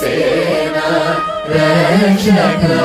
sena reşaka